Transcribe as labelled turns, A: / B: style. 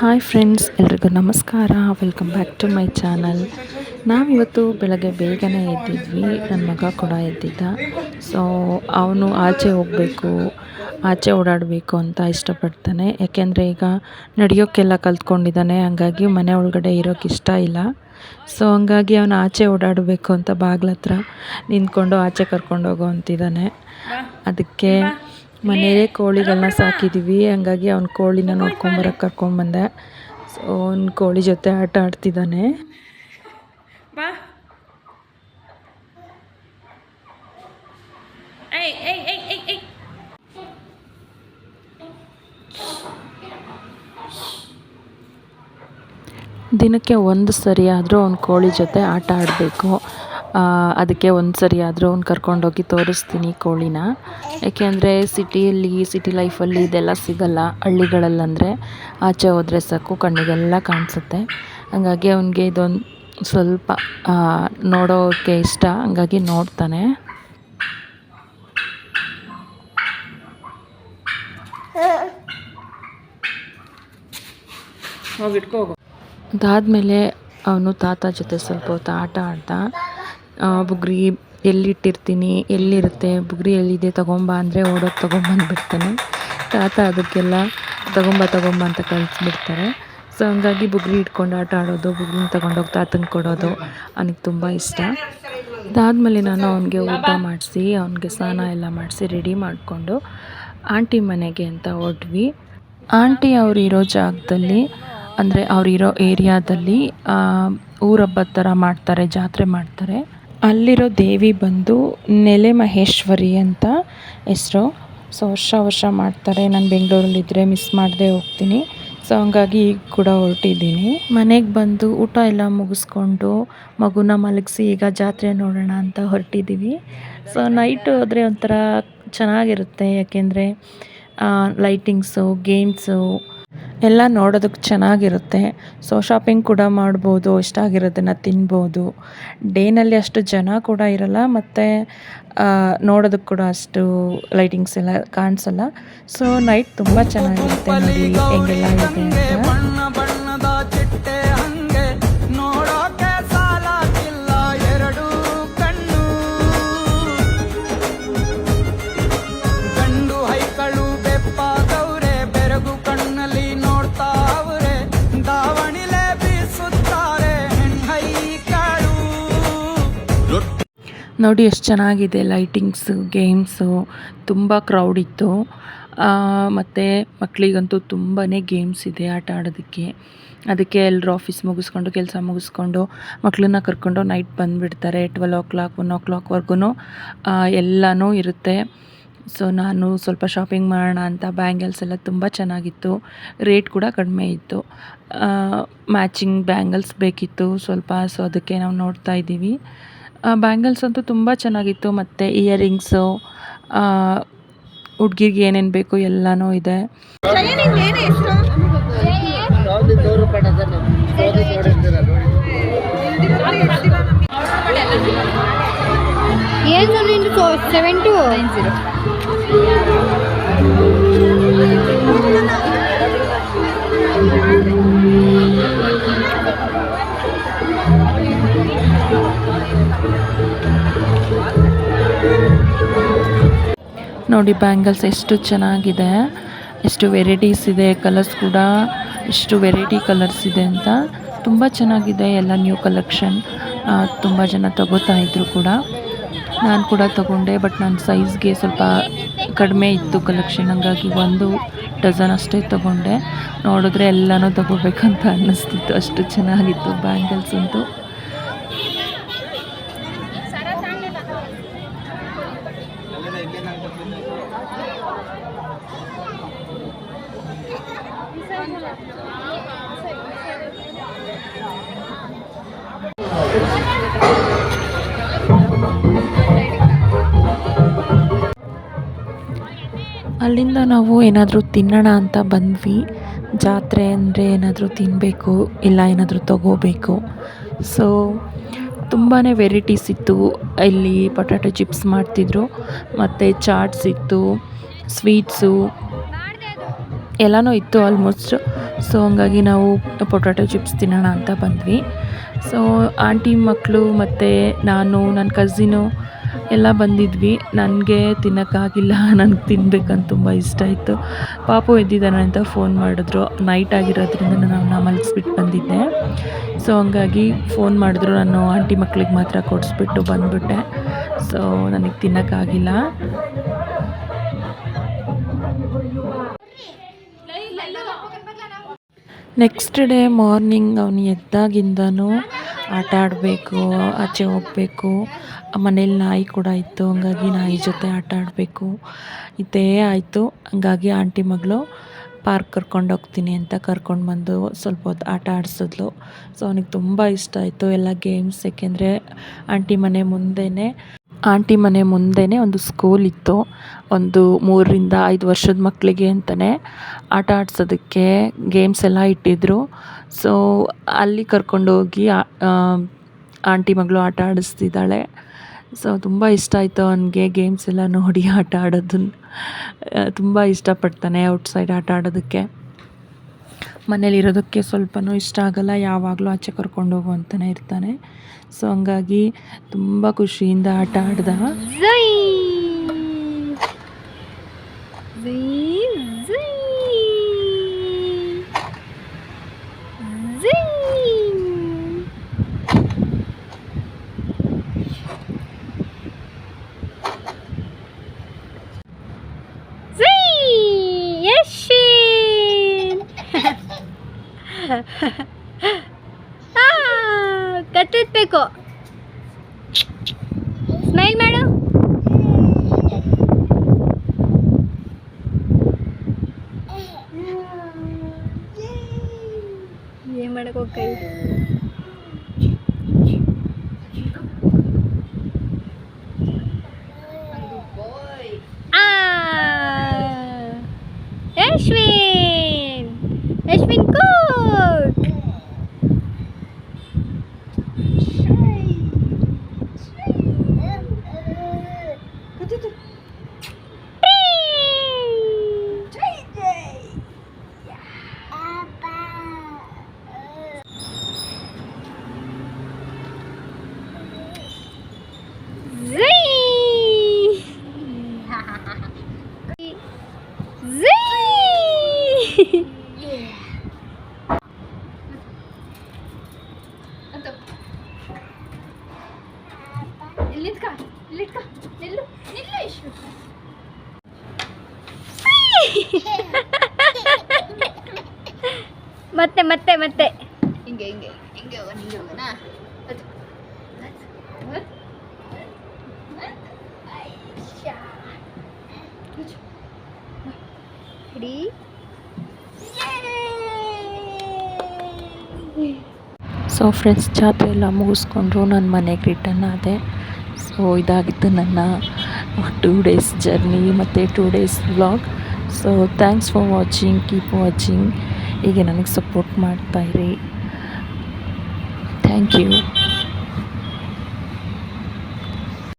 A: Hi friends ಎಲ್ರಿಗೂ ನಮಸ್ಕಾರ. Welcome back to my channel ನಾವಿವತ್ತು ಬೆಳಗ್ಗೆ ಬೇಗನೆ ಎದ್ದಿದ್ವಿ. ನನ್ನ ಮಗ ಕೂಡ ಎದ್ದಿದ್ದ. ಸೊ ಅವನು ಆಚೆ ಹೋಗಬೇಕು, ಆಚೆ ಓಡಾಡಬೇಕು ಅಂತ ಇಷ್ಟಪಡ್ತಾನೆ. ಯಾಕೆಂದರೆ ಈಗ ನಡೆಯೋಕ್ಕೆಲ್ಲ ಕಲ್ತ್ಕೊಂಡಿದ್ದಾನೆ. ಹಂಗಾಗಿ ಮನೆ ಒಳಗಡೆ ಇರೋಕ್ಕೆ ಇಷ್ಟ ಇಲ್ಲ. ಸೊ ಹಂಗಾಗಿ ಅವನು ಆಚೆ ಓಡಾಡಬೇಕು ಅಂತ ಬಾಗ್ಲ ಹತ್ರ ನಿಂತ್ಕೊಂಡು ಆಚೆ ಕರ್ಕೊಂಡು ಹೋಗೋ ಅಂತಿದ್ದಾನೆ. ಅದಕ್ಕೆ ಮನೆಯಲ್ಲೇ ಕೋಳಿಗಳನ್ನ ಸಾಕಿದ್ದೀವಿ ಹಂಗಾಗಿ ಅವ್ನ ಕೋಳಿನ ನೋಡ್ಕೊಂಬರಕ್ಕೆ ಕರ್ಕೊಂಬಂದೆ ಸೊ ಅವ್ನ ಕೋಳಿ ಜೊತೆ ಆಟ ಆಡ್ತಿದ್ದಾನೆ. ದಿನಕ್ಕೆ ಒಂದು ಸರಿ ಆದರೂ ಅವ್ನ ಕೋಳಿ ಜೊತೆ ಆಟ ಆಡಬೇಕು. ಅದಕ್ಕೆ ಒಂದು ಸರಿ ಆದರೂ ಅವ್ನು ಕರ್ಕೊಂಡೋಗಿ ತೋರಿಸ್ತೀನಿ ಕೋಳಿನ. ಏಕೆಂದರೆ ಸಿಟಿಯಲ್ಲಿ ಸಿಟಿ ಲೈಫಲ್ಲಿ ಇದೆಲ್ಲ ಸಿಗಲ್ಲ ಹಳ್ಳಿಗಳಲ್ಲಂದರೆ. ಆಚೆ ಹೋದರೆ ಸಾಕು ಕಣ್ಣಿಗೆಲ್ಲ ಕಾಣಿಸುತ್ತೆ. ಹಂಗಾಗಿ ಅವನಿಗೆ ಇದೊಂದು ಸ್ವಲ್ಪ ನೋಡೋಕ್ಕೆ ಇಷ್ಟ. ಹಂಗಾಗಿ ನೋಡ್ತಾನೆ. ಅದಾದಮೇಲೆ ಅವನು ತಾತ ಜೊತೆ ಸ್ವಲ್ಪ ಹೊತ್ತು ಆಟ ಆಡ್ದ ಆ, ಬುಗ್ರಿ ಎಲ್ಲಿಟ್ಟಿರ್ತೀನಿ, ಎಲ್ಲಿರುತ್ತೆ, ಬುಗ್ರಿ ಎಲ್ಲಿದೆ, ತೊಗೊಂಬಾ ಅಂದರೆ ಓಡೋಗಿ ತೊಗೊಂಬಂದ್ಬಿಡ್ತಾನೆ. ತಾತ ಅದಕ್ಕೆಲ್ಲ ತೊಗೊಂಬ ತೊಗೊಂಬ ಅಂತ ಕಳಿಸ್ಬಿಡ್ತಾರೆ. ಸೊ ಹಂಗಾಗಿ ಬುಗ್ರಿ ಇಟ್ಕೊಂಡು ಆಟ ಆಡೋದು, ಬುಗುರಿನ ತೊಗೊಂಡೋಗಿ ತಾತನ ಕೊಡೋದು ಅವನಿಗೆ ತುಂಬ ಇಷ್ಟ. ಅದಾದಮೇಲೆ ನಾನು ಅವನಿಗೆ ಊಟ ಮಾಡಿಸಿ, ಅವನಿಗೆ ಸ್ನಾನ ಎಲ್ಲ ಮಾಡಿಸಿ ರೆಡಿ ಮಾಡಿಕೊಂಡು ಆಂಟಿ ಮನೆಗೆ ಅಂತ ಹೊರಟ್ವಿ ಆಂಟಿ ಅವ್ರು ಇರೋ ಜಾಗದಲ್ಲಿ, ಅಂದರೆ ಅವರಿರೋ ಏರಿಯಾದಲ್ಲಿ ಊರ ಹಬ್ಬದ ಥರ ಮಾಡ್ತಾರೆ, ಜಾತ್ರೆ ಮಾಡ್ತಾರೆ. ಅಲ್ಲಿರೋ ದೇವಿ ಬಂದು ನೆಲೆ ಮಹೇಶ್ವರಿ ಅಂತ ಹೆಸರು. ಸೊ, ವರ್ಷ ವರ್ಷ ಮಾಡ್ತಾರೆ. ನಾನು ಬೆಂಗಳೂರಲ್ಲಿದ್ದರೆ ಮಿಸ್ ಮಾಡದೆ ಹೋಗ್ತೀನಿ. ಸೊ, ಹಂಗಾಗಿ ಈಗ ಕೂಡ ಹೊರಟಿದ್ದೀನಿ. ಮನೆಗೆ ಬಂದು ಊಟ ಎಲ್ಲ ಮುಗಿಸ್ಕೊಂಡು ಮಗುನ ಮಲಗಿಸಿ ಈಗ ಜಾತ್ರೆ ನೋಡೋಣ ಅಂತ ಹೊರಟಿದ್ದೀವಿ ಸೊ ನೈಟ್ ಹೋದರೆ ಒಂಥರ ಚೆನ್ನಾಗಿರುತ್ತೆ. ಯಾಕೆಂದರೆ ಲೈಟಿಂಗ್ಸು ಗೇಮ್ಸು ಎಲ್ಲ ನೋಡೋದಕ್ಕೆ ಚೆನ್ನಾಗಿರುತ್ತೆ. ಸೊ ಶಾಪಿಂಗ್ ಕೂಡ ಮಾಡ್ಬೋದು, ಇಷ್ಟ ಆಗಿರೋದನ್ನು ತಿನ್ಬೋದು. ಡೇನಲ್ಲಿ ಅಷ್ಟು ಜನ ಕೂಡ ಇರಲ್ಲ, ಮತ್ತು ನೋಡೋದಕ್ಕೆ ಕೂಡ ಅಷ್ಟು ಲೈಟಿಂಗ್ಸ್ ಎಲ್ಲ ಕಾಣಿಸಲ್ಲ. ಸೊ ನೈಟ್ ತುಂಬ ಚೆನ್ನಾಗಿರುತ್ತೆ ನೋಡಿ, ಹೆಂಗೆಲ್ಲ ಇದೆ ಅಂತ. ನೋಡಿ ಎಷ್ಟು ಚೆನ್ನಾಗಿದೆ ಲೈಟಿಂಗ್ಸು ಗೇಮ್ಸು ತುಂಬ ಕ್ರೌಡ್ ಇತ್ತು. ಮತ್ತು ಮಕ್ಕಳಿಗಂತೂ ತುಂಬಾ ಗೇಮ್ಸ್ ಇದೆ ಆಟ ಆಡೋದಕ್ಕೆ. ಅದಕ್ಕೆ ಎಲ್ಲರೂ ಆಫೀಸ್ ಮುಗಿಸ್ಕೊಂಡು, ಕೆಲಸ ಮುಗಿಸ್ಕೊಂಡು ಮಕ್ಕಳನ್ನ ಕರ್ಕೊಂಡು ನೈಟ್ ಬಂದುಬಿಡ್ತಾರೆ. ಟ್ವೆಲ್ ಓ ಕ್ಲಾಕ್ ಒನ್ ಓ ಕ್ಲಾಕ್ವರೆಗೂ ಎಲ್ಲನೂ ಇರುತ್ತೆ. ಸೊ ನಾನು ಸ್ವಲ್ಪ ಶಾಪಿಂಗ್ ಮಾಡೋಣ ಅಂತ ಬ್ಯಾಂಗಲ್ಸ್ ಎಲ್ಲ ತುಂಬ ಚೆನ್ನಾಗಿತ್ತು. ರೇಟ್ ಕೂಡ ಕಡಿಮೆ ಇತ್ತು. ಮ್ಯಾಚಿಂಗ್ ಬ್ಯಾಂಗಲ್ಸ್ ಬೇಕಿತ್ತು ಸ್ವಲ್ಪ. ಸೊ ಅದಕ್ಕೆ ನಾವು ನೋಡ್ತಾ ಇದ್ದೀವಿ. ಬ್ಯಾಂಗಲ್ಸ್ ಅಂತೂ ತುಂಬ ಚೆನ್ನಾಗಿತ್ತು. ಮತ್ತು ಇಯರಿಂಗ್ಸು ಹುಡ್ಗಿರ್ಗೆ ಏನೇನು ಬೇಕು ಎಲ್ಲನೂ ಇದೆ.
B: ಸೆವೆನ್ ಟು ನೈನ್ ಜೀರೋ
A: ನೋಡಿ ಬ್ಯಾಂಗಲ್ಸ್ ಎಷ್ಟು ಚೆನ್ನಾಗಿದೆ, ಎಷ್ಟು ವೆರೈಟೀಸ್ ಇದೆ, ಕಲರ್ಸ್ ಕೂಡ ಎಷ್ಟು ವೆರೈಟಿ ಕಲರ್ಸ್ ಇದೆ ಅಂತ. ತುಂಬ ಚೆನ್ನಾಗಿದೆ ಎಲ್ಲ ನ್ಯೂ ಕಲೆಕ್ಷನ್. ತುಂಬ ಜನ ತಗೋತಾ ಇದ್ರು ಕೂಡ. ನಾನು ಕೂಡ ತಗೊಂಡೆ, ಬಟ್ ನನ್ನ ಸೈಜ್ಗೆ ಸ್ವಲ್ಪ ಕಡಿಮೆ ಇತ್ತು ಕಲೆಕ್ಷನ್. ಹಂಗಾಗಿ ಒಂದು ಡಜನ್ ಅಷ್ಟೇ ತಗೊಂಡೆ. ನೋಡಿದ್ರೆ ಎಲ್ಲನೂ ತಗೋಬೇಕಂತ ಅನ್ನಿಸ್ತಿತ್ತು ಅಷ್ಟು ಚೆನ್ನಾಗಿತ್ತು ಬ್ಯಾಂಗಲ್ಸ್ ಅಂತೂ. ಅಲ್ಲಿಂದ ನಾವು ಏನಾದರೂ ತಿನ್ನೋಣ ಅಂತ ಬಂದ್ವಿ. ಜಾತ್ರೆ ಅಂದರೆ ಏನಾದರೂ ತಿನ್ನಬೇಕು ಇಲ್ಲ ಏನಾದರೂ ತಗೋಬೇಕು. ಸೊ ತುಂಬಾ ವೆರೈಟೀಸ್ ಇತ್ತು. ಇಲ್ಲಿ ಪೊಟ್ಯಾಟೊ ಚಿಪ್ಸ್ ಮಾಡ್ತಿದ್ರು, ಮತ್ತು ಚಾಟ್ಸ್ ಇತ್ತು, ಸ್ವೀಟ್ಸು ಎಲ್ಲನೂ ಇತ್ತು ಆಲ್ಮೋಸ್ಟ್. ಸೊ ಹಂಗಾಗಿ ನಾವು ಪೊಟ್ಯಾಟೊ ಚಿಪ್ಸ್ ತಿನ್ನೋಣ ಅಂತ ಬಂದ್ವಿ. ಸೊ ಆಂಟಿ ಮಕ್ಕಳು ಮತ್ತು ನಾನು, ನನ್ನ ಕಝಿನು ಎಲ್ಲ ಬಂದಿದ್ವಿ. ನನಗೆ ತಿನ್ನೋಕ್ಕಾಗಿಲ್ಲ ನನಗೆ ತಿನ್ಬೇಕಂತ ತುಂಬ ಇಷ್ಟ ಇತ್ತು ಪಾಪು ಎದ್ದಿದ್ದಾನೆ ಅಂತ ಫೋನ್ ಮಾಡಿದ್ರು. ನೈಟ್ ಆಗಿರೋದ್ರಿಂದ ನಾನು ಮಲಗಿಸ್ಬಿಟ್ಟು ಬಂದಿದ್ದೆ. ಸೊ ಹಂಗಾಗಿ ಫೋನ್ ಮಾಡಿದ್ರು. ನಾನು ಆಂಟಿ ಮಕ್ಳಿಗೆ ಮಾತ್ರ ಕೊಡಿಸ್ಬಿಟ್ಟು ಬಂದುಬಿಟ್ಟೆ. ಸೊ ನನಗೆ ತಿನ್ನೋಕ್ಕಾಗಿಲ್ಲ ನೆಕ್ಸ್ಟ್ ಡೇ ಮಾರ್ನಿಂಗ್ ಅವನು ಎದ್ದಾಗಿಂದನೂ ಆಟ ಆಡಬೇಕು, ಆಚೆ ಹೋಗಬೇಕು. ಮನೇಲಿ ನಾಯಿ ಕೂಡ ಇತ್ತು, ಹಂಗಾಗಿ ನಾಯಿ ಜೊತೆ ಆಟ ಆಡಬೇಕು. ಇದೇ ಆಯಿತು. ಹಂಗಾಗಿ ಆಂಟಿ ಮಗಳು ಪಾರ್ಕ್ ಕರ್ಕೊಂಡು ಹೋಗ್ತೀನಿ ಅಂತ ಕರ್ಕೊಂಡು ಬಂದು ಸ್ವಲ್ಪ ಹೊತ್ತು ಆಟ ಆಡಿಸಿದ್ಲು. ಸೊ ಅವನಿಗೆ ತುಂಬ ಇಷ್ಟ ಆಯಿತು ಎಲ್ಲ ಗೇಮ್ಸ್ ಏಕೆಂದರೆ ಆಂಟಿ ಮನೆ ಮುಂದೆನೇ, ಆಂಟಿ ಮನೆ ಮುಂದೆನೇ ಒಂದು ಸ್ಕೂಲ್ ಇತ್ತು. ಒಂದು ಮೂರರಿಂದ ಐದು ವರ್ಷದ ಮಕ್ಕಳಿಗೆ ಅಂತಲೇ ಆಟ ಆಡ್ಸೋದಕ್ಕೆ ಗೇಮ್ಸ್ ಎಲ್ಲ ಇಟ್ಟಿದ್ದರು ಸೊ ಅಲ್ಲಿ ಕರ್ಕೊಂಡೋಗಿ ಆಂಟಿ ಮಗಳು ಆಟ ಆಡಿಸ್ತಿದ್ದಾಳೆ. ಸೊ, ತುಂಬ ಇಷ್ಟ ಆಯಿತು ಅವನಿಗೆ ಗೇಮ್ಸ್ ಎಲ್ಲ ನೋಡಿ ಆಟ ಆಡೋದನ್ನ ತುಂಬ ಇಷ್ಟಪಡ್ತಾನೆ ಔಟ್ಸೈಡ್ ಆಟ ಆಡೋದಕ್ಕೆ. ಮನೇಲಿರೋದಕ್ಕೆ ಸ್ವಲ್ಪನೂ ಇಷ್ಟ ಆಗಲ್ಲ, ಯಾವಾಗಲೂ ಆಚೆ ಕರ್ಕೊಂಡು ಹೋಗು ಅಂತಲೇ ಇರ್ತಾನೆ. ಸೊ, ಹಂಗಾಗಿ ತುಂಬ ಖುಷಿಯಿಂದ ಆಟ ಆಡ್ದ.
B: ಕತ್ತೆತ್ಬೇಕು ಸ್ಮೈಲ್ ಮಾಡು. ಏನ್ ಮಾಡಕ್ ಇಲ್ಲಿದ್ಕ ಇಲ್ಲಿದ್ಕ ನಿಲ್ಲು ನಿಲ್ಲು ಇಷ್ಟು. ಮತ್ತೆ ಮತ್ತೆ ಮತ್ತೆ. ಹಿಂಗೆ ಹಿಂಗೆ ಹಿಂಗೆ ಹೋಗೋಣ ಹಿಂಗೆ ಹೋಗೋಣ. ಹಿಡಿ
A: ಸೊ ಫ್ರೆಂಡ್ಸ್ ಜಾತ್ರೆ ಎಲ್ಲ ಮುಗಿಸ್ಕೊಂಡು ನನ್ನ ಮನೆಗೆ ರಿಟರ್ನ್ ಆದೆ. ಇದಾಗಿತ್ತು ನನ್ನ ಟೂ ಡೇಸ್ ಜರ್ನಿ ಮತ್ತು two days vlog so thanks for watching keep watching ಹೀಗೆ ನನಗೆ ಸಪೋರ್ಟ್ ಮಾಡ್ತಾಯಿರಿ ಥ್ಯಾಂಕ್ ಯು